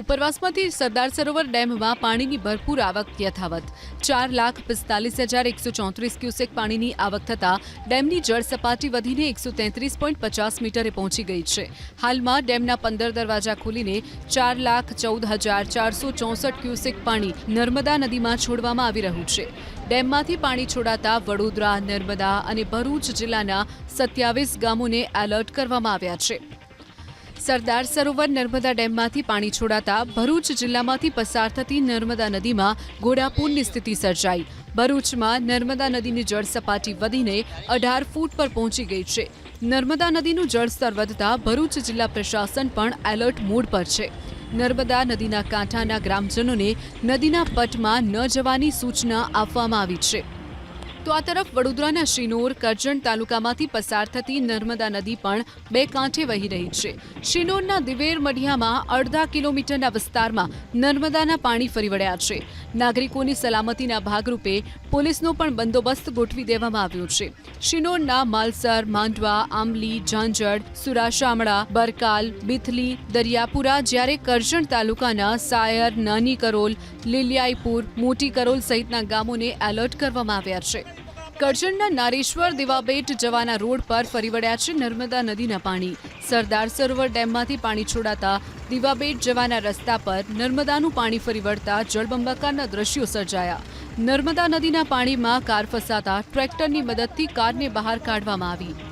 ઉપરવાસમાંથી સરદાર સરોવર ડેમમાં પાણીની ભરપૂર આવક યથાવત. ચાર લાખ પિસ્તાલીસ હજાર એકસો ચોત્રીસ ક્યુસેક પાણીની આવક થતાં ડેમની જળ સપાટી વધીને એકસો તેત્રીસ પોઈન્ટ પચાસ મીટરે પહોંચી ગઈ છે. હાલમાં ડેમના પંદર દરવાજા ખોલીને ચાર લાખ ચૌદ હજાર ચારસો ચોસઠ ક્યુસેક પાણી નર્મદા નદીમાં છોડવામાં આવી રહ્યું છે. ડેમમાંથી પાણી છોડાતા વડોદરા, નર્મદા અને ભરૂચ જિલ્લાના સત્યાવીસ ગામોને એલર્ટ કરવામાં આવ્યા છે. સરદાર સરોવર નર્મદા ડેમમાંથી પાણી છોડાતા ભરૂચ જિલ્લામાંથી પસાર થતી નર્મદા નદીમાં ઘોડાપૂરની સ્થિતિ સર્જાઈ. ભરૂચમાં નર્મદા નદીની જળ સપાટી વધીને અઢાર ફૂટ પર પહોંચી ગઈ છે. નર્મદા નદીનું જળસ્તર વધતા ભરૂચ જિલ્લા પ્રશાસન પણ એલર્ટ મોડ પર છે. નર્મદા નદીના કાંઠાના ગ્રામજનોને નદીના પટમાં ન જવાની સૂચના આપવામાં આવી છે. તો આ તરફ વડોદરાના શિનોર કરજણ તાલુકામાંથી પસાર થતી નર્મદા નદી પણ બે કાંઠે વહી રહી છે. શિનોરના દિવેર મઢિયામાં અડધા કિલોમીટરના વિસ્તારમાં નર્મદાના પાણી ફરી વળ્યા છે. નાગરિકોની સલામતીના ભાગરૂપે પોલીસનો પણ બંદોબસ્ત ગોઠવી દેવામાં આવ્યો છે. શિનોરના માલસર, માંડવા, આંબલી, ઝાંઝડ સુરાશામડા બરકાલ, બિથલી, દરિયાપુરા જ્યારે કરજણ તાલુકાના સાયર, નાની કરોલ, લીલિયાઈપુર, મોટી કરોલ સહિતના ગામોને એલર્ટ કરવામાં આવ્યા છે. કરજણના નારેશ્વર દિવાબેટ જવાના રોડ પર ફરી વળ્યા છે નર્મદા નદીના પાણી. સરદાર સરોવર ડેમમાંથી પાણી છોડાતા દિવાબેટ જવાના રસ્તા પર નર્મદાનું પાણી ફરી વળતા જળબંબાકારના દ્રશ્યો સર્જાયા. નર્મદા નદીના પાણીમાં કાર ફસાતા ટ્રેક્ટરની મદદથી કારને બહાર કાઢવામાં આવી.